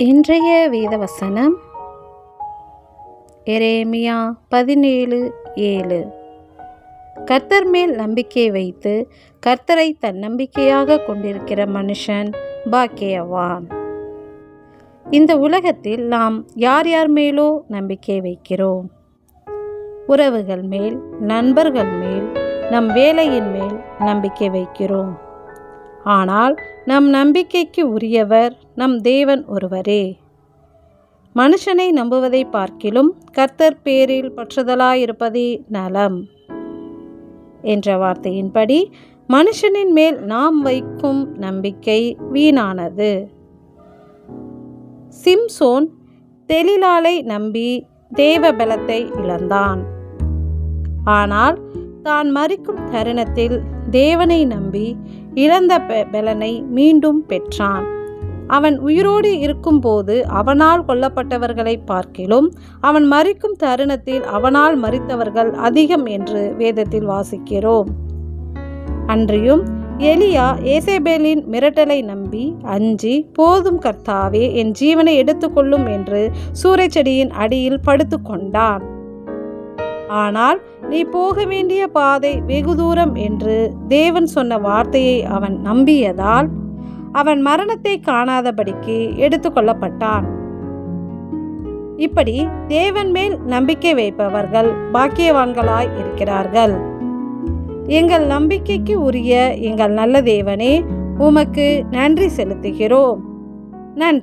இன்றைய வேதவசனம் எரேமியா பதினேழு ஏழு. கர்த்தர் மேல் நம்பிக்கை வைத்து கர்த்தரை தன் நம்பிக்கையாக கொண்டிருக்கிற மனுஷன் பாக்கியவான் இந்த உலகத்தில் நாம் யார் யார் மேலோ நம்பிக்கை வைக்கிறோம்? உறவுகள் மேல் நண்பர்கள் மேல் நம் வேலையின் மேல் நம்பிக்கை வைக்கிறோம். ஆனால் நம் நம்பிக்கைக்கு உரியவர் நம் தேவன் ஒருவரே. மனுஷனை நம்புவதை பார்க்கிலும் கர்த்தர் பேரில் பற்றுதலாயிருப்பதே நலம். என்ற வார்த்தையின்படி மனுஷனின் மேல் நாம் வைக்கும் நம்பிக்கை வீணானது. சிம்சோன் தெலிலாலை நம்பி தேவ பலத்தை இழந்தான். ஆனால் தான் மறிக்கும் தருணத்தில் தேவனை நம்பி இழந்த பலனை மீண்டும் பெற்றான். அவன் உயிரோடு இருக்கும்போது அவனால் கொல்லப்பட்டவர்களை பார்க்கிலும் அவன் மறிக்கும் தருணத்தில் அவனால் மறித்தவர்கள் அதிகம் என்று வேதத்தில் வாசிக்கிறோம். அன்றியும் எலியா ஏசேபேலின் மிரட்டலை நம்பி அஞ்சி போதும் கர்த்தாவே என் ஜீவனை எடுத்துக்கொள்ளும் என்று சூறைச்செடியின் அடியில் படுத்து கொண்டான் ஆனால் நீ போக வேண்டிய பாதை வெகு தூரம் என்று தேவன் சொன்ன வார்த்தையை அவன் நம்பியதால் அவன் மரணத்தை காணாதபடிக்கு எடுத்துக்கொள்ளப்பட்டான் இப்படி தேவன் மேல் நம்பிக்கை வைப்பவர்கள் பாக்கியவான்களாய் இருக்கிறார்கள். எங்கள் நம்பிக்கைக்கு உரிய எங்கள் நல்ல தேவனே உமக்கு நன்றி செலுத்துகிறோம். நன்றி.